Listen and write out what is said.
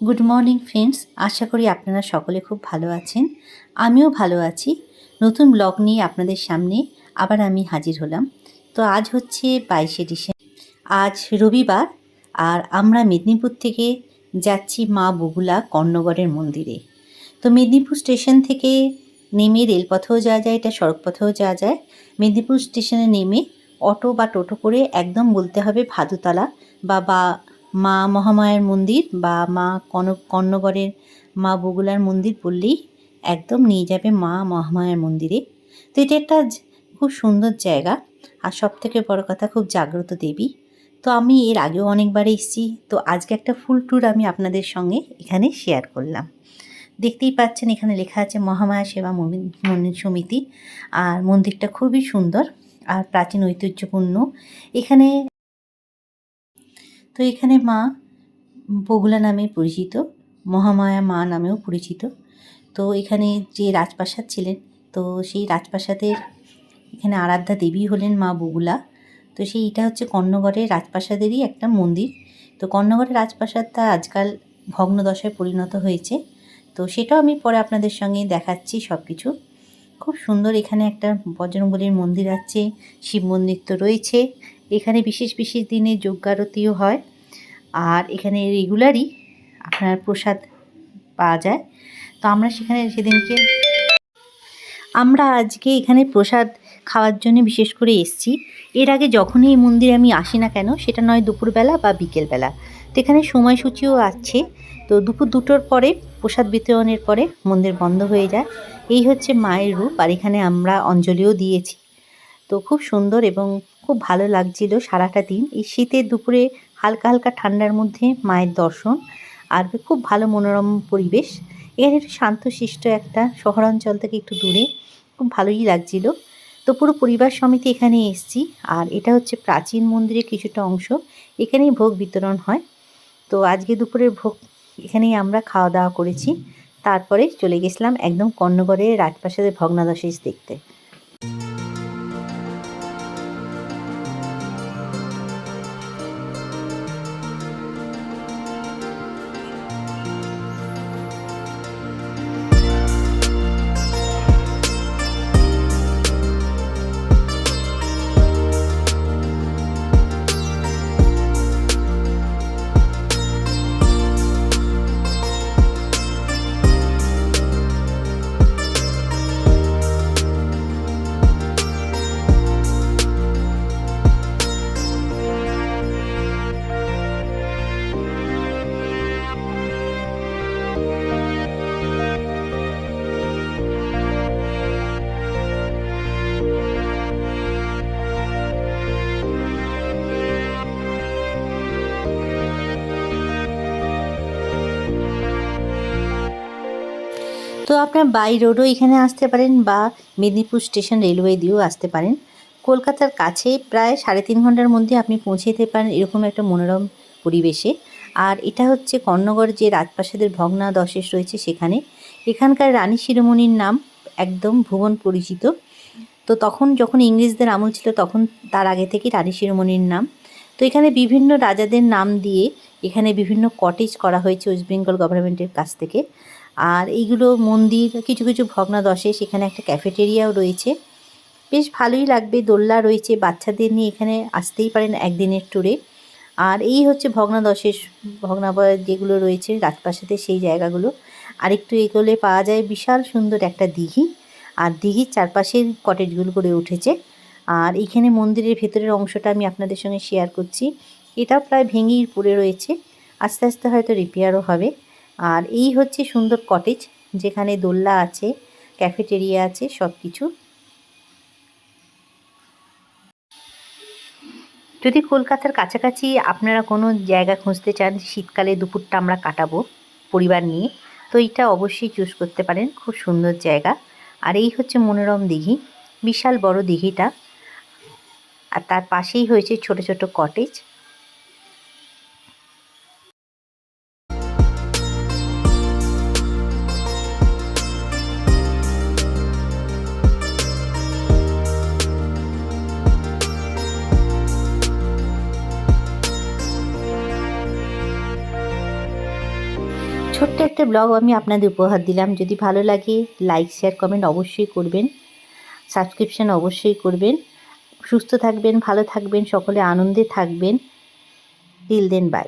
Good morning friends আশা করি আপনারা সকলে খুব ভালো আছেন। আমিও ভালো আছি। নতুন ব্লগ নিয়ে আপনাদের সামনে আবার আমি হাজির হলাম। তো আজ হচ্ছে বাইশে ডিসেম্বর। আজ রবিবার আর আমরা মেদিনীপুর থেকে যাচ্ছি মা বগুলা কর্ণগড়ের মন্দিরে। তো মেদিনীপুর স্টেশন থেকে নেমে রেলপথেও যাওয়া যায়, এটা সড়কপথেও যাওয়া যায়। মেদিনীপুর স্টেশনে নেমে অটো বা টোটো করে একদম বলতে হবে ভাদুতলা বা বা মা মহামায়ার মন্দির বা মা কন কর্ণগড়ের মা বগুলার মন্দির বললেই একদম নিয়ে যাবে মা মহামায়ার মন্দিরে। তো এটা একটা খুব সুন্দর জায়গা। আর সব থেকে বড় কথা খুব জাগ্রত দেবী। তো আমি এর আগেও অনেকবার এসেছি। তো আজকে একটা ফুল ট্যুর আমি আপনাদের সঙ্গে এখানে শেয়ার করলাম। দেখতেই পাচ্ছেন এখানে লেখা আছে মহামায়া সেবা মন্দির সমিতি। আর মন্দিরটা খুবই সুন্দর আর প্রাচীন ঐতিহ্যপূর্ণ। এখানে তো এখানে মা বগুলা নামে পরিচিত, মহামায়া মা নামেও পরিচিত। তো এখানে যে রাজপ্রাসাদ ছিলেন, তো সেই রাজপ্রাসাদের এখানে আরাধ্যা দেবী হলেন মা বগুলা। তো সেই এটা হচ্ছে কর্ণগড়ের রাজপ্রাসাদেরই একটা মন্দির। তো কর্ণগড়ের রাজপ্রাসাদটা আজকাল ভগ্নদশায় পরিণত হয়েছে। তো সেটাও আমি পরে আপনাদের সঙ্গে দেখাচ্ছি সব কিছু খুব সুন্দর এখানে একটা বজরংবলীর মন্দির আছে, শিব মন্দির তো রয়েছে। এখানে বিশেষ বিশেষ দিনে যজ্ঞারতিও হয়। আর এখানে রেগুলারই আপনার প্রসাদ পাওয়া যায়। তো আমরা সেখানে সেদিনকে আমরা আজকে এখানে প্রসাদ খাওয়ার জন্য বিশেষ করে এসেছি। এর আগে যখনই এই মন্দিরে আমি আসি না কেন, সেটা নয় দুপুরবেলা বা বিকেলবেলা। তো এখানে সময়সূচিও আছে। তো দুপুর দুটোর পরে, প্রসাদ বিতরণের পরে মন্দির বন্ধ হয়ে যায়। এই হচ্ছে মায়ের রূপ, আর এখানে আমরা অঞ্জলিও দিয়েছি। তো খুব সুন্দর এবং খুব ভালো লাগছিল সারাটা দিন। এই শীতের দুপুরে হালকা হালকা ঠান্ডার মধ্যে মায়ের দর্শন আর খুব ভালো মনোরম পরিবেশ। এখানে একটু শান্তশিষ্ট একটা শহরাঞ্চল থেকে একটু দূরে খুব ভালোই লাগছিল। তো পুরো পরিবার সমিতি এখানে এসেছি আর এটা হচ্ছে প্রাচীন মন্দিরের কিছুটা অংশ। এখানেই ভোগ বিতরণ হয়। তো আজকে দুপুরের ভোগ এখানেই আমরা খাওয়া দাওয়া করেছি। তারপরে চলে গেছিলাম একদম কর্ণগড়ের রাজপ্রাসাদের ভগ্নাদশেষ দেখতে। তো আপনার বাই রোডও এখানে আসতে পারেন বা মেদিনীপুর স্টেশন রেলওয়ে দিয়েও আসতে পারেন। কলকাতার কাছে প্রায় সাড়ে তিন ঘণ্টার মধ্যে আপনি পৌঁছে যেতে পারেন এরকম একটা মনোরম পরিবেশে। আর এটা হচ্ছে কর্ণগড় যে রাজপ্রাসাদের ভগ্নাদশেষ রয়েছে সেখানে। এখানকার রানী শিরোমণির নাম একদম ভুবন পরিচিত। তো তখন যখন ইংরেজদের আমল ছিল তখন তার আগে থেকেই রানী শিরোমণির নাম। তো এখানে বিভিন্ন রাজাদের নাম দিয়ে এখানে বিভিন্ন কটেজ করা হয়েছে ওয়েস্ট বেঙ্গল গভর্নমেন্টের কাছ থেকে। আর এইগুলো মন্দির, কিছু কিছু ভগ্নাদশে সেখানে একটা ক্যাফেটেরিয়াও রয়েছে। বেশ ভালোই লাগবে, দোলনা রয়েছে, বাচ্চাদের নিয়ে এখানে আসতেই পারেন একদিনের ট্যুরে আর এই হচ্ছে ভগ্নাদশের ভগ্নাবয় যেগুলো রয়েছে রাজপ্রাসাদের সেই জায়গাগুলো। আর একটু এগোলে পাওয়া যায়, বিশাল সুন্দর একটা দিঘি। আর দিঘির চারপাশে কটেজগুলো করে উঠেছে। আর এইখানে মন্দিরের ভেতরের অংশটা আমি আপনাদের সঙ্গে শেয়ার করছি। এটা প্রায় ভেঙেই পড়ে রয়েছে। আস্তে আস্তে হয়তো রিপেয়ারও হবে। আর এই হচ্ছে সুন্দর কটেজ, যেখানে দোল্লা আছে, ক্যাফেটেরিয়া আছে সব কিছু যদি কলকাতার কাছাকাছি আপনারা কোনো জায়গা খুঁজতে চান, শীতকালে দুপুরটা আমরা কাটাবো পরিবার নিয়ে। তো এইটা অবশ্যই চুজ করতে পারেন, খুব সুন্দর জায়গা। আর এই হচ্ছে মনোরম দিঘি, বিশাল বড় দিঘিটা। আর তার পাশেই হয়েছে ছোট ছোট কটেজ ছোট্ট একটা ব্লগ আমি আপনাদের উপহার দিলাম। যদি ভালো লাগে লাইক শেয়ার কমেন্ট অবশ্যই করবেন। সাবস্ক্রিপশান অবশ্যই করবেন। সুস্থ থাকবেন, ভালো থাকবেন, সকলে আনন্দে থাকবেন। Till then by